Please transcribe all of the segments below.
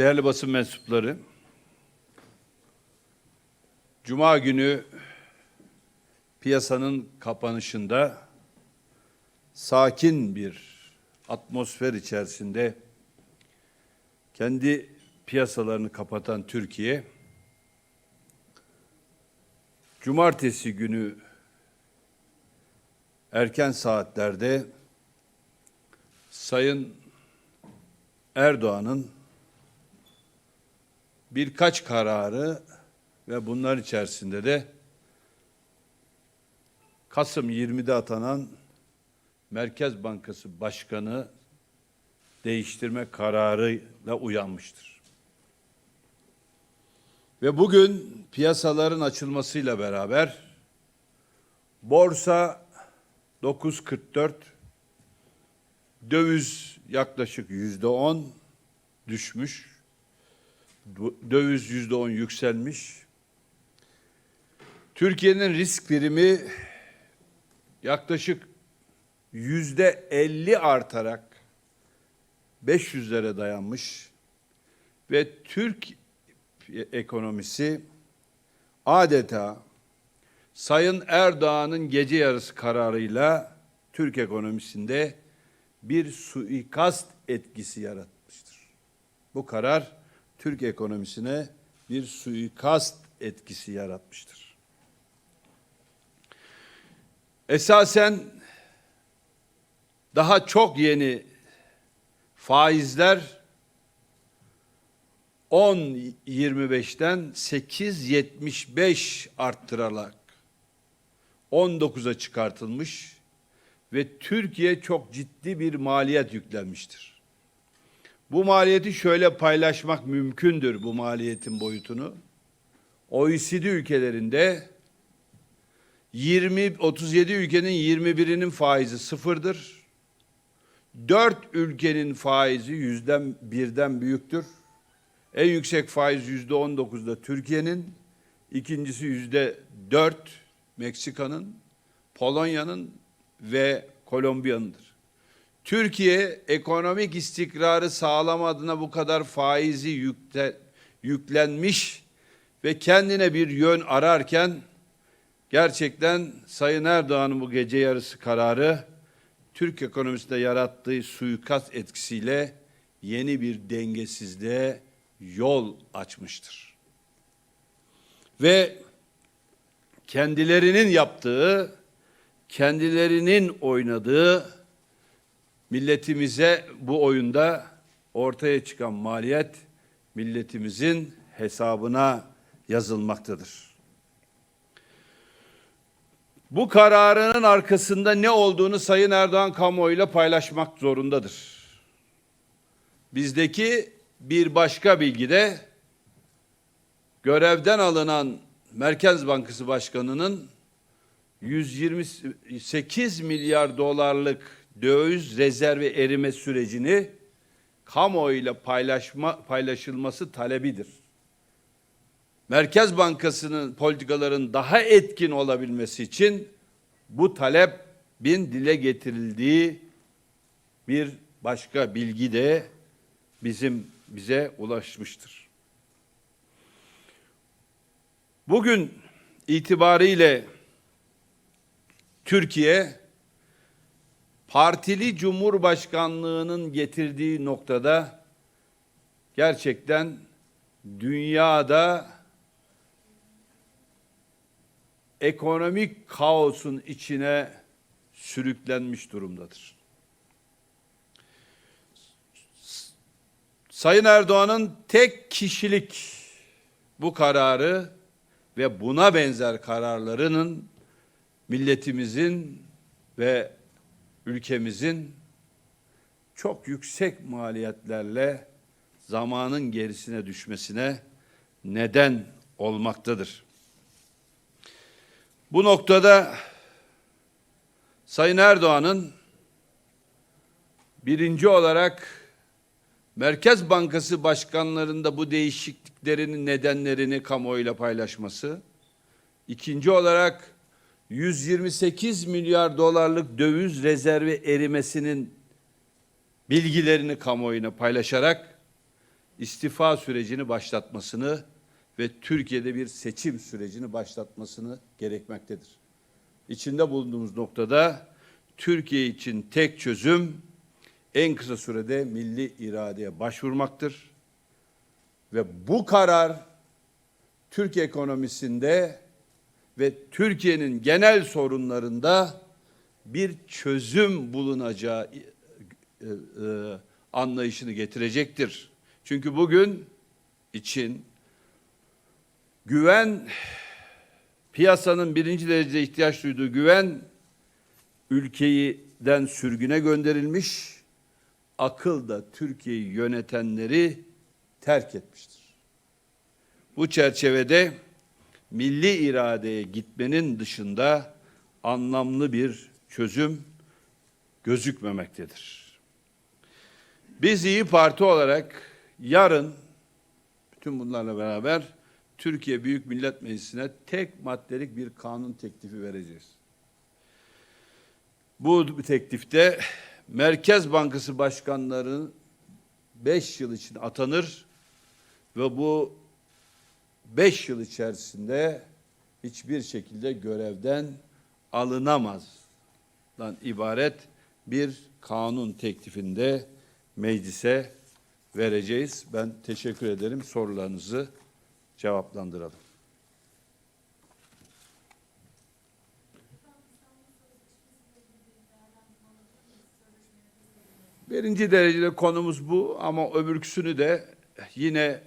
Değerli basın mensupları, Cuma günü piyasanın kapanışında sakin bir atmosfer içerisinde kendi piyasalarını kapatan Türkiye, Cumartesi günü erken saatlerde Sayın Erdoğan'ın birkaç kararı ve bunlar içerisinde de Kasım 20'de atanan Merkez Bankası Başkanı değiştirme kararıyla uyanmıştır. Ve bugün piyasaların açılmasıyla beraber borsa 9.44 döviz yaklaşık yüzde on düşmüş. Döviz yüzde on yükselmiş. Türkiye'nin risk primi yaklaşık yüzde elli artarak 500'lere dayanmış ve Türk ekonomisi adeta Sayın Erdoğan'ın gece yarısı kararıyla Türk ekonomisinde bir suikast etkisi yaratmıştır. Bu karar Türk ekonomisine bir suikast etkisi yaratmıştır. Esasen daha çok yeni faizler 10.25'ten 8.75 arttırarak 19'a çıkartılmış ve Türkiye çok ciddi bir maliyet yüklenmiştir. Bu maliyeti şöyle paylaşmak mümkündür bu maliyetin boyutunu. OECD ülkelerinde 20 37 ülkenin 21'inin faizi sıfırdır. 4 ülkenin faizi yüzden birden büyüktür. En yüksek faiz yüzde 19'da Türkiye'nin, ikincisi yüzde 4 Meksika'nın, Polonya'nın ve Kolombiya'nındır. Türkiye ekonomik istikrarı sağlama adına bu kadar faizi yükle, yüklenmiş ve kendine bir yön ararken gerçekten Sayın Erdoğan'ın bu gece yarısı kararı Türk ekonomisinde yarattığı suikast etkisiyle yeni bir dengesizliğe yol açmıştır. Ve kendilerinin yaptığı, kendilerinin oynadığı milletimize bu oyunda ortaya çıkan maliyet milletimizin hesabına yazılmaktadır. Bu kararının arkasında ne olduğunu Sayın Erdoğan kamuoyuyla paylaşmak zorundadır. Bizdeki bir başka bilgi de görevden alınan Merkez Bankası Başkanı'nın 128 milyar dolarlık döviz rezervi erime sürecini kamuoyuyla paylaşma, paylaşılması talebidir. Merkez Bankası'nın politikaların daha etkin olabilmesi için bu talebin dile getirildiği bir başka bilgi de bizim bize ulaşmıştır. Bugün itibariyle Türkiye partili cumhurbaşkanlığının getirdiği noktada gerçekten dünyada ekonomik kaosun içine sürüklenmiş durumdadır. Sayın Erdoğan'ın tek kişilik bu kararı ve buna benzer kararlarının milletimizin ve ülkemizin çok yüksek maliyetlerle zamanın gerisine düşmesine neden olmaktadır. Bu noktada Sayın Erdoğan'ın birinci olarak Merkez Bankası başkanlarında bu değişikliklerin nedenlerini kamuoyuyla paylaşması, ikinci olarak 128 milyar dolarlık döviz rezervi erimesinin bilgilerini kamuoyuna paylaşarak istifa sürecini başlatmasını ve Türkiye'de bir seçim sürecini başlatmasını gerekmektedir. İçinde bulunduğumuz noktada Türkiye için tek çözüm en kısa sürede milli iradeye başvurmaktır. Ve bu karar Türk ekonomisinde ve Türkiye'nin genel sorunlarında bir çözüm bulunacağı e, e, anlayışını getirecektir. Çünkü bugün için güven piyasanın birinci derecede ihtiyaç duyduğu güven ülkeden sürgüne gönderilmiş, akıl da Türkiye'yi yönetenleri terk etmiştir. Bu çerçevede milli iradeye gitmenin dışında anlamlı bir çözüm gözükmemektedir. Biz İyi Parti olarak yarın bütün bunlarla beraber Türkiye Büyük Millet Meclisi'ne tek maddelik bir kanun teklifi vereceğiz. Bu teklifte Merkez Bankası başkanları 5 yıl için atanır ve bu 5 yıl içerisinde hiçbir şekilde görevden alınamazdan ibaret bir kanun teklifinde meclise vereceğiz. Ben teşekkür ederim. Sorularınızı cevaplandıralım. Birinci derecede konumuz bu ama öbürküsünü de yine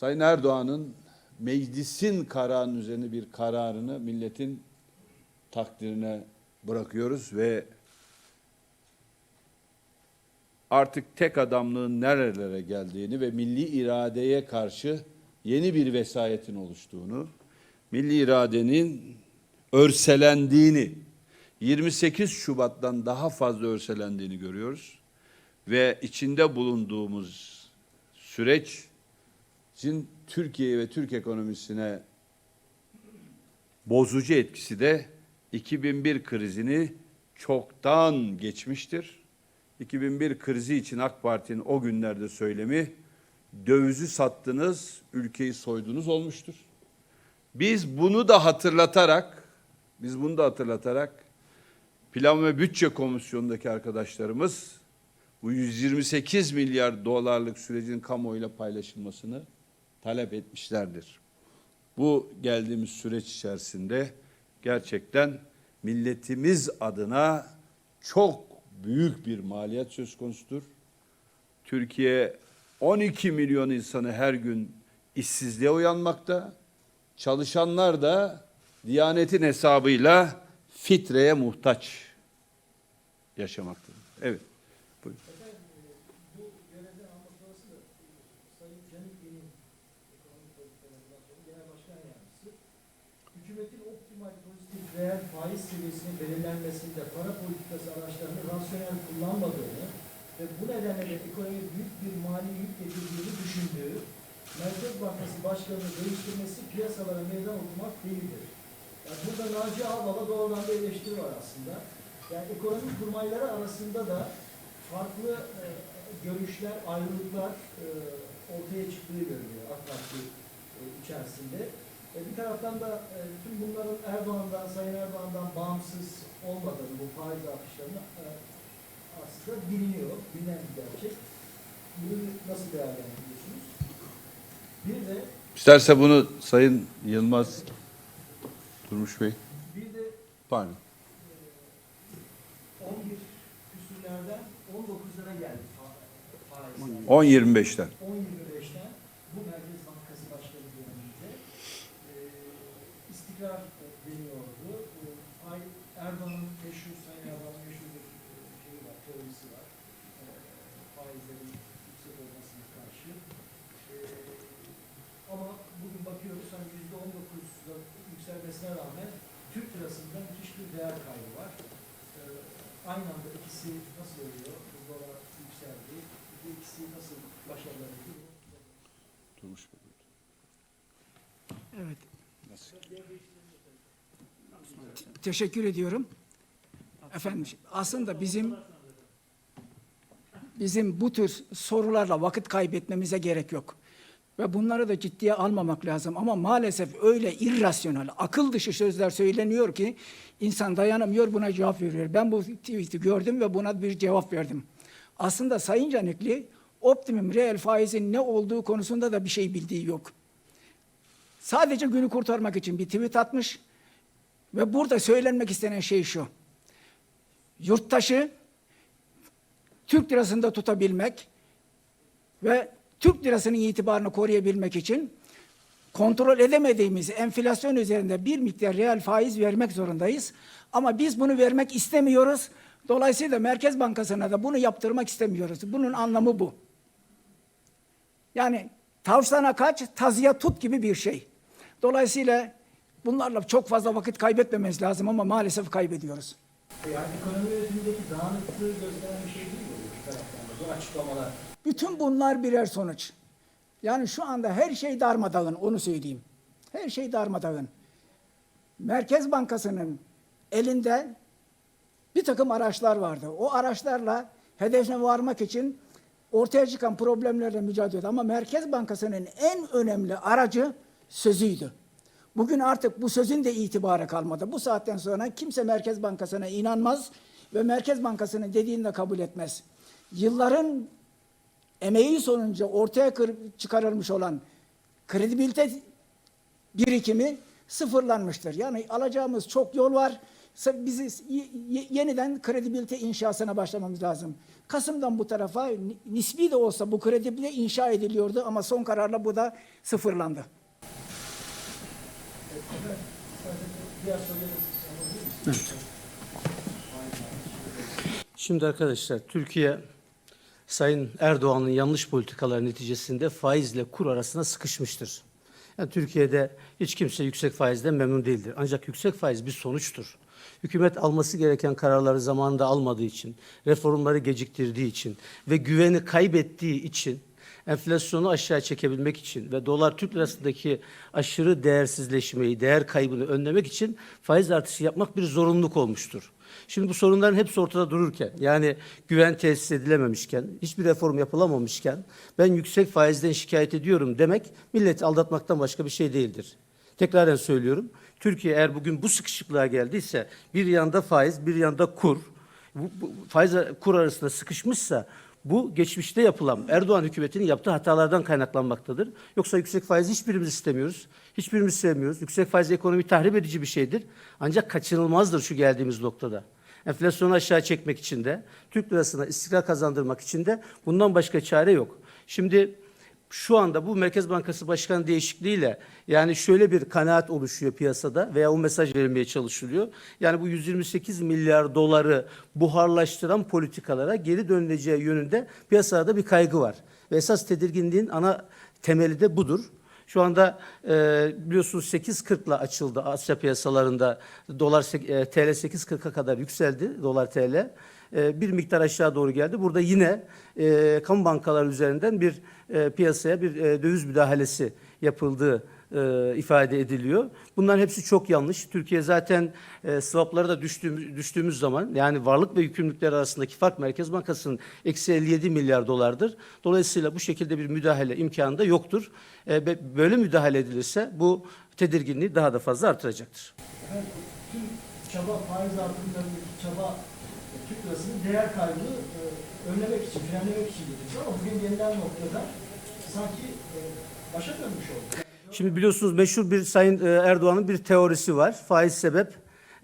Sayın Erdoğan'ın meclisin kararının üzerine bir kararını milletin takdirine bırakıyoruz ve artık tek adamlığın nerelere geldiğini ve milli iradeye karşı yeni bir vesayetin oluştuğunu, milli iradenin örselendiğini, 28 Şubat'tan daha fazla örselendiğini görüyoruz ve içinde bulunduğumuz süreç Çin Türkiye ve Türk ekonomisine bozucu etkisi de 2001 krizini çoktan geçmiştir. 2001 krizi için AK Parti'nin o günlerde söylemi dövizi sattınız, ülkeyi soydunuz olmuştur. Biz bunu da hatırlatarak biz bunu da hatırlatarak Plan ve Bütçe Komisyonu'ndaki arkadaşlarımız bu 128 milyar dolarlık sürecin kamuoyuyla paylaşılmasını talep etmişlerdir. Bu geldiğimiz süreç içerisinde gerçekten milletimiz adına çok büyük bir maliyet söz konusudur. Türkiye 12 milyon insanı her gün işsizliğe uyanmakta. Çalışanlar da Diyanetin hesabıyla fitreye muhtaç yaşamaktadır. Evet. Reel faiz seviyesinin belirlenmesinde para politikası araçlarını rasyonel kullanmadığını ve bu nedenle de ekonomiye büyük bir mali yük getirdiğini düşündüğü Merkez Bankası Başkanı'nı değiştirmesi piyasalara meydan okumak değildir. Yani burada Naci Ağbal'a doğrudan bir eleştiri var aslında. Yani ekonomik kurmayları arasında da farklı e, görüşler, ayrılıklar e, ortaya çıktığı görülüyor AK Parti e, içerisinde. E, bir taraftan da e, tüm bunların Erdoğan'dan, Sayın Erdoğan'dan bağımsız olmadığını, bu faiz artışlarını e, aslında biliniyor, bilinen bir gerçek. Bunu nasıl değerlendiriyorsunuz? Bir de İsterse bunu Sayın Yılmaz Durmuş Bey. bir de Pardon. e, 11 küsürlerden 19'lara geldi fa- faizler. 10-25'ten. 10.25'ten bu Merkez Bankası Başkanı döneminde e, istikrar e, deniyordu. E, Ay, Erdoğan'ın meşhur, Sayın Erdoğan'ın meşhur bir e, şeyi var, teorisi var. E, faizlerin yüksek olmasına karşı. E, ama bugün bakıyoruz hani %19'da yükselmesine rağmen Türk lirasında müthiş bir değer kaybı var. E, aynı anda ikisi nasıl oluyor? Bu dolar yükseldi. Bu ikisi nasıl başarılı Durmuş Bey. Evet. Teşekkür ediyorum. Efendim aslında bizim bizim bu tür sorularla vakit kaybetmemize gerek yok. Ve bunları da ciddiye almamak lazım. Ama maalesef öyle irrasyonel, akıl dışı sözler söyleniyor ki insan dayanamıyor buna cevap veriyor. Ben bu tweet'i gördüm ve buna bir cevap verdim. Aslında Sayın Canikli optimum reel faizin ne olduğu konusunda da bir şey bildiği yok. Sadece günü kurtarmak için bir tweet atmış ve burada söylenmek istenen şey şu. Yurttaşı Türk lirasında tutabilmek ve Türk lirasının itibarını koruyabilmek için kontrol edemediğimiz enflasyon üzerinde bir miktar reel faiz vermek zorundayız. Ama biz bunu vermek istemiyoruz. Dolayısıyla Merkez Bankası'na da bunu yaptırmak istemiyoruz. Bunun anlamı bu. Yani tavşana kaç, tazıya tut gibi bir şey. Dolayısıyla bunlarla çok fazla vakit kaybetmememiz lazım ama maalesef kaybediyoruz. Yani ekonomi yönetimindeki dağınıklığı gösteren bir şey değil mi bu taraftan bu açıklamalar? Bütün bunlar birer sonuç. Yani şu anda her şey darmadağın, onu söyleyeyim. Her şey darmadağın. Merkez Bankası'nın elinde bir takım araçlar vardı. O araçlarla hedefine varmak için ortaya çıkan problemlerle mücadele ediyordu. Ama Merkez Bankası'nın en önemli aracı sözüydü. Bugün artık bu sözün de itibarı kalmadı. Bu saatten sonra kimse Merkez Bankası'na inanmaz ve Merkez Bankası'nın dediğini de kabul etmez. Yılların emeği sonucu ortaya çıkarılmış olan kredibilite birikimi sıfırlanmıştır. Yani alacağımız çok yol var. Bizi yeniden kredibilite inşasına başlamamız lazım. Kasım'dan bu tarafa ni- nispi de olsa bu kredibilite inşa ediliyordu ama son kararla bu da sıfırlandı. Evet, Şimdi arkadaşlar Türkiye Sayın Erdoğan'ın yanlış politikalar neticesinde faizle kur arasında sıkışmıştır. Yani Türkiye'de hiç kimse yüksek faizden memnun değildir. Ancak yüksek faiz bir sonuçtur. Hükümet alması gereken kararları zamanında almadığı için, reformları geciktirdiği için ve güveni kaybettiği için enflasyonu aşağı çekebilmek için ve dolar Türk lirasındaki aşırı değersizleşmeyi, değer kaybını önlemek için faiz artışı yapmak bir zorunluluk olmuştur. Şimdi bu sorunların hepsi ortada dururken, yani güven tesis edilememişken, hiçbir reform yapılamamışken ben yüksek faizden şikayet ediyorum demek milleti aldatmaktan başka bir şey değildir. Tekraren söylüyorum. Türkiye eğer bugün bu sıkışıklığa geldiyse bir yanda faiz, bir yanda kur, bu, bu faiz kur arasında sıkışmışsa bu geçmişte yapılan Erdoğan hükümetinin yaptığı hatalardan kaynaklanmaktadır. Yoksa yüksek faiz hiçbirimiz istemiyoruz. Hiçbirimiz sevmiyoruz. Yüksek faiz ekonomi tahrip edici bir şeydir. Ancak kaçınılmazdır şu geldiğimiz noktada. Enflasyonu aşağı çekmek için de, Türk lirasına istikrar kazandırmak için de bundan başka çare yok. Şimdi şu anda bu Merkez Bankası Başkanı değişikliğiyle yani şöyle bir kanaat oluşuyor piyasada veya o mesaj verilmeye çalışılıyor. Yani bu 128 milyar doları buharlaştıran politikalara geri dönüleceği yönünde piyasada bir kaygı var. Ve esas tedirginliğin ana temeli de budur. Şu anda e, biliyorsunuz 8.40'la açıldı Asya piyasalarında. Dolar e, TL 8.40'a kadar yükseldi dolar TL. E, bir miktar aşağı doğru geldi. Burada yine e, kamu bankaları üzerinden bir e, piyasaya bir e, döviz müdahalesi yapıldığı e, ifade ediliyor. Bunların hepsi çok yanlış. Türkiye zaten e, swaplara da düştüğümüz, düştüğümüz zaman yani varlık ve yükümlülükler arasındaki fark Merkez Bankası'nın eksi 57 milyar dolardır. Dolayısıyla bu şekilde bir müdahale imkanı da yoktur. E, böyle müdahale edilirse bu tedirginliği daha da fazla artıracaktır. Evet, tüm çaba faiz artırımlarındaki çaba lirasının değer kaybını e, önlemek için, frenlemek için gidildi. Ama bugün gelinen noktada sanki e, başa dönmüş oldu. Şimdi biliyorsunuz meşhur bir Sayın e, Erdoğan'ın bir teorisi var. Faiz sebep,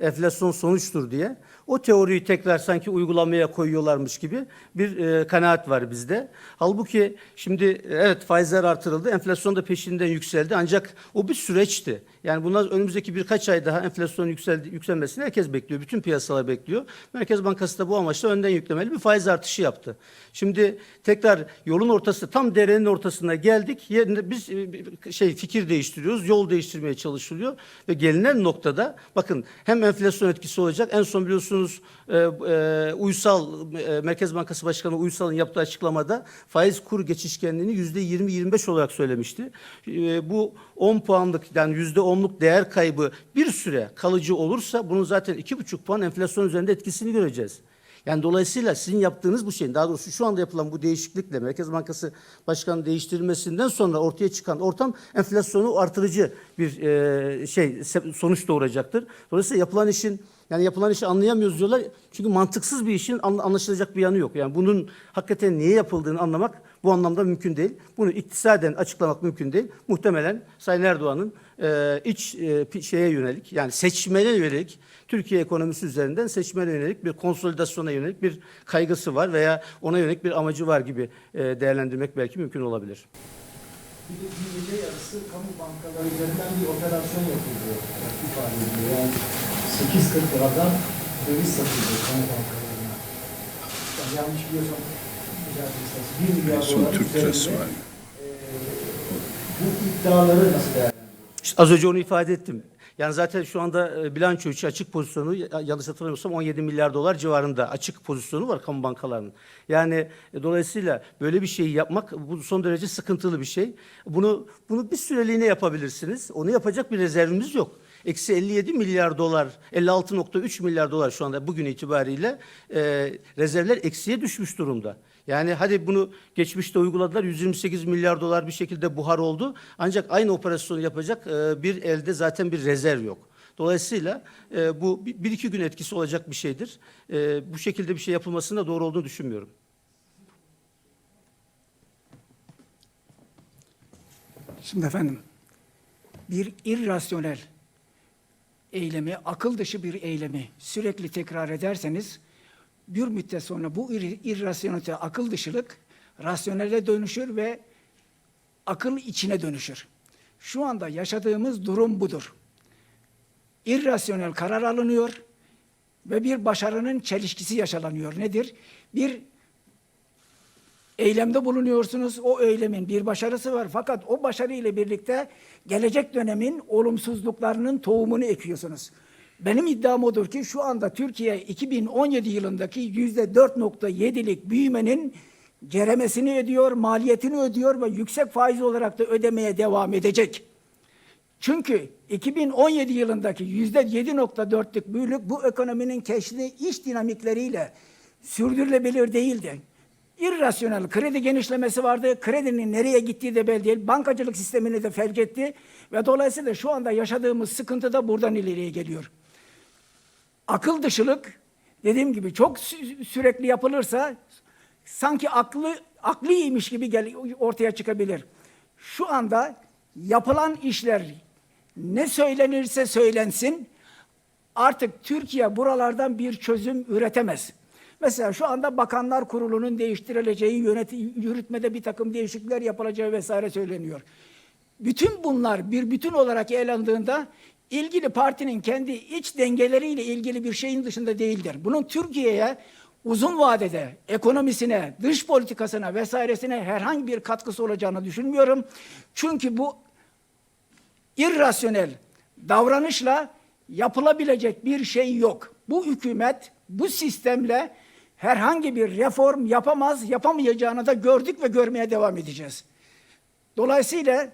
enflasyon sonuçtur diye. O teoriyi tekrar sanki uygulamaya koyuyorlarmış gibi bir e, kanaat var bizde. Halbuki şimdi evet faizler artırıldı, enflasyon da peşinden yükseldi ancak o bir süreçti. Yani bunlar önümüzdeki birkaç ay daha enflasyon yükseldi, yükselmesini herkes bekliyor. Bütün piyasalar bekliyor. Merkez Bankası da bu amaçla önden yüklemeli bir faiz artışı yaptı. Şimdi tekrar yolun ortası tam derenin ortasına geldik. Yerine biz e, şey fikir değiştiriyoruz. Yol değiştirmeye çalışılıyor ve gelinen noktada bakın hem enflasyon etkisi olacak. En son biliyorsunuz e, e, Uysal e, Merkez Bankası Başkanı Uysal'ın yaptığı açıklamada faiz kur geçişkenliğini yüzde 20-25 olarak söylemişti. E, bu 10 puanlık yani yüzde 10'luk değer kaybı bir süre kalıcı olursa bunun zaten 2,5 puan enflasyon üzerinde etkisini göreceğiz. Yani dolayısıyla sizin yaptığınız bu şeyin daha doğrusu şu anda yapılan bu değişiklikle Merkez Bankası Başkanı değiştirilmesinden sonra ortaya çıkan ortam enflasyonu artırıcı bir e, şey sonuç doğuracaktır. Dolayısıyla yapılan işin yani yapılan işi anlayamıyoruz diyorlar. Çünkü mantıksız bir işin an- anlaşılacak bir yanı yok. Yani bunun hakikaten niye yapıldığını anlamak bu anlamda mümkün değil. Bunu iktisaden açıklamak mümkün değil. Muhtemelen Sayın Erdoğan'ın e, iç e, şeye yönelik yani seçmene yönelik Türkiye ekonomisi üzerinden seçmene yönelik bir konsolidasyona yönelik bir kaygısı var veya ona yönelik bir amacı var gibi e, değerlendirmek belki mümkün olabilir. Bir de bir gece yarısı kamu bankaları üzerinden bir operasyon yapıldı. ifade ediyor. Yani 8.40 liradan döviz satıldı kamu bankalarına. Yani yanlış biliyorsam. 1 milyar Son dolar Türk lirası üzerinde var. eee, bu iddiaları nasıl değerlendiriyorsunuz? İşte az önce onu ifade ettim. Yani zaten şu anda e, bilanço içi açık pozisyonu ya- yanlış hatırlamıyorsam 17 milyar dolar civarında açık pozisyonu var kamu bankalarının. Yani e, dolayısıyla böyle bir şeyi yapmak bu son derece sıkıntılı bir şey. Bunu bunu bir süreliğine yapabilirsiniz. Onu yapacak bir rezervimiz yok. Eksi 57 milyar dolar, 56.3 milyar dolar şu anda bugün itibariyle e, rezervler eksiye düşmüş durumda. Yani hadi bunu geçmişte uyguladılar 128 milyar dolar bir şekilde buhar oldu. Ancak aynı operasyonu yapacak e, bir elde zaten bir rezerv yok. Dolayısıyla e, bu bir iki gün etkisi olacak bir şeydir. E, bu şekilde bir şey yapılmasının da doğru olduğunu düşünmüyorum. Şimdi efendim bir irrasyonel eylemi, akıl dışı bir eylemi sürekli tekrar ederseniz bir müddet sonra bu ir- irrasyonelite, akıl dışılık rasyonele dönüşür ve akıl içine dönüşür. Şu anda yaşadığımız durum budur. İrrasyonel karar alınıyor ve bir başarının çelişkisi yaşanıyor. Nedir? Bir eylemde bulunuyorsunuz. O eylemin bir başarısı var. Fakat o başarı ile birlikte gelecek dönemin olumsuzluklarının tohumunu ekiyorsunuz. Benim iddiam odur ki şu anda Türkiye 2017 yılındaki yüzde 4.7'lik büyümenin ceremesini ödüyor, maliyetini ödüyor ve yüksek faiz olarak da ödemeye devam edecek. Çünkü 2017 yılındaki yüzde 7.4'lük büyülük bu ekonominin keşfi iç dinamikleriyle sürdürülebilir değildi. İrrasyonel kredi genişlemesi vardı. Kredinin nereye gittiği de belli değil. Bankacılık sistemini de felç etti. Ve dolayısıyla şu anda yaşadığımız sıkıntı da buradan ileriye geliyor. Akıl dışılık dediğim gibi çok sü- sürekli yapılırsa sanki aklı aklıymış gibi gel, ortaya çıkabilir. Şu anda yapılan işler ne söylenirse söylensin artık Türkiye buralardan bir çözüm üretemez. Mesela şu anda Bakanlar Kurulu'nun değiştirileceği, yönetim, yürütmede bir takım değişiklikler yapılacağı vesaire söyleniyor. Bütün bunlar bir bütün olarak ele alındığında ilgili partinin kendi iç dengeleriyle ilgili bir şeyin dışında değildir. Bunun Türkiye'ye uzun vadede ekonomisine, dış politikasına vesairesine herhangi bir katkısı olacağını düşünmüyorum. Çünkü bu irrasyonel davranışla yapılabilecek bir şey yok. Bu hükümet bu sistemle herhangi bir reform yapamaz, yapamayacağını da gördük ve görmeye devam edeceğiz. Dolayısıyla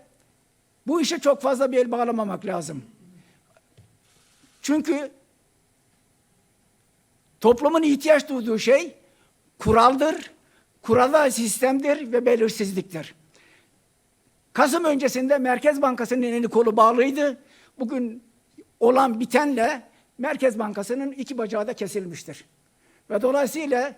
bu işe çok fazla bir el bağlamamak lazım. Çünkü toplumun ihtiyaç duyduğu şey kuraldır, kurala sistemdir ve belirsizliktir. Kasım öncesinde Merkez Bankası'nın elini kolu bağlıydı. Bugün olan bitenle Merkez Bankası'nın iki bacağı da kesilmiştir. Ve dolayısıyla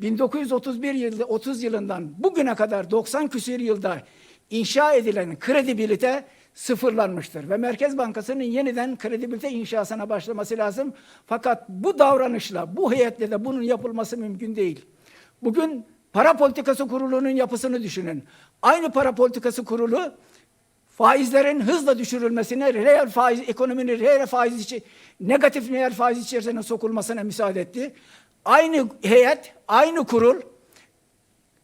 1931 yılında 30 yılından bugüne kadar 90 küsur yılda inşa edilen kredibilite sıfırlanmıştır. Ve Merkez Bankası'nın yeniden kredibilite inşasına başlaması lazım. Fakat bu davranışla, bu heyetle de bunun yapılması mümkün değil. Bugün para politikası kurulunun yapısını düşünün. Aynı para politikası kurulu faizlerin hızla düşürülmesine, reel faiz, ekonominin reel faiz içi, negatif reel faiz içerisine sokulmasına müsaade etti. Aynı heyet, aynı kurul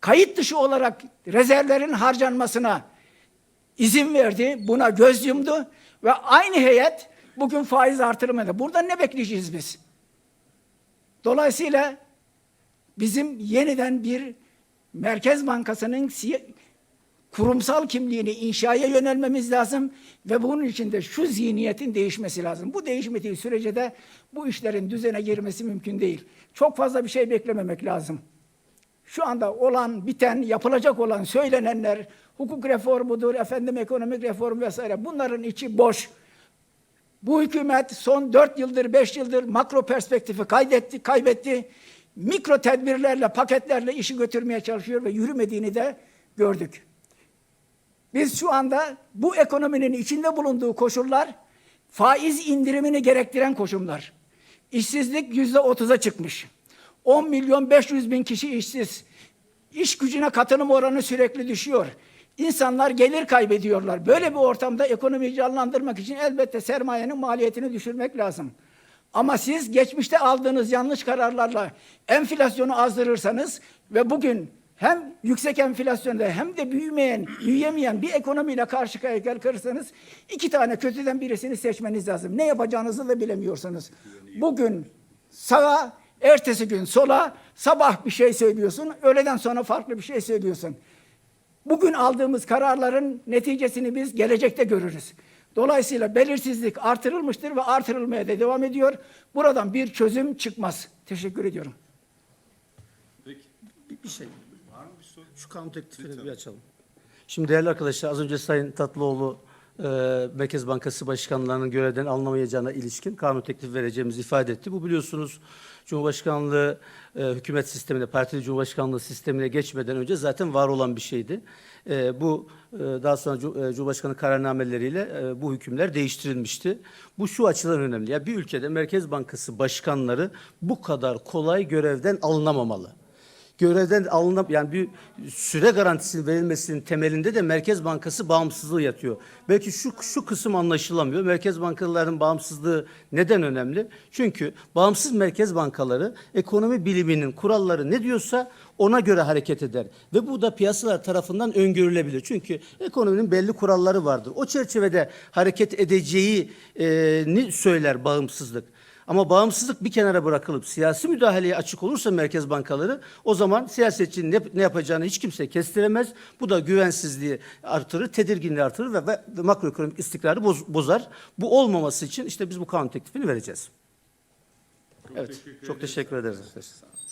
kayıt dışı olarak rezervlerin harcanmasına izin verdi. Buna göz yumdu ve aynı heyet bugün faiz artırmadı. Buradan ne bekleyeceğiz biz? Dolayısıyla bizim yeniden bir Merkez Bankası'nın kurumsal kimliğini inşaya yönelmemiz lazım ve bunun için de şu zihniyetin değişmesi lazım. Bu değişmediği sürece de bu işlerin düzene girmesi mümkün değil. Çok fazla bir şey beklememek lazım. Şu anda olan, biten, yapılacak olan, söylenenler, hukuk reformudur, efendim ekonomik reform vesaire bunların içi boş. Bu hükümet son 4 yıldır, 5 yıldır makro perspektifi kaydetti, kaybetti. Mikro tedbirlerle, paketlerle işi götürmeye çalışıyor ve yürümediğini de gördük. Biz şu anda bu ekonominin içinde bulunduğu koşullar faiz indirimini gerektiren koşullar. İşsizlik yüzde otuza çıkmış. 10 milyon 500 bin kişi işsiz. İş gücüne katılım oranı sürekli düşüyor. İnsanlar gelir kaybediyorlar. Böyle bir ortamda ekonomiyi canlandırmak için elbette sermayenin maliyetini düşürmek lazım. Ama siz geçmişte aldığınız yanlış kararlarla enflasyonu azdırırsanız ve bugün hem yüksek enflasyonda hem de büyümeyen, büyüyemeyen bir ekonomiyle karşı karşıya kalırsanız iki tane kötüden birisini seçmeniz lazım. Ne yapacağınızı da bilemiyorsunuz. Bugün sağa, ertesi gün sola, sabah bir şey söylüyorsun, öğleden sonra farklı bir şey söylüyorsun. Bugün aldığımız kararların neticesini biz gelecekte görürüz. Dolayısıyla belirsizlik artırılmıştır ve artırılmaya da devam ediyor. Buradan bir çözüm çıkmaz. Teşekkür ediyorum. Bir, bir şey. Şu kanun teklifini bir açalım. Şimdi değerli arkadaşlar az önce Sayın Tatlıoğlu e, Merkez Bankası Başkanlarının görevden alınamayacağına ilişkin kanun teklifi vereceğimizi ifade etti. Bu biliyorsunuz Cumhurbaşkanlığı e, hükümet sistemine, partili Cumhurbaşkanlığı sistemine geçmeden önce zaten var olan bir şeydi. E, bu e, daha sonra e, Cumhurbaşkanı kararnameleriyle e, bu hükümler değiştirilmişti. Bu şu açıdan önemli. Ya bir ülkede Merkez Bankası başkanları bu kadar kolay görevden alınamamalı görevden alınıp yani bir süre garantisinin verilmesinin temelinde de Merkez Bankası bağımsızlığı yatıyor. Belki şu şu kısım anlaşılamıyor. Merkez bankaların bağımsızlığı neden önemli? Çünkü bağımsız merkez bankaları ekonomi biliminin kuralları ne diyorsa ona göre hareket eder ve bu da piyasalar tarafından öngörülebilir. Çünkü ekonominin belli kuralları vardır. O çerçevede hareket edeceğini söyler bağımsızlık. Ama bağımsızlık bir kenara bırakılıp siyasi müdahaleye açık olursa merkez bankaları o zaman siyasetçinin ne, ne yapacağını hiç kimse kestiremez. Bu da güvensizliği artırır, tedirginliği artırır ve, ve, ve makroekonomik istikrarı boz- bozar. Bu olmaması için işte biz bu kanun teklifini vereceğiz. evet, çok teşekkür ederiz arkadaşlar.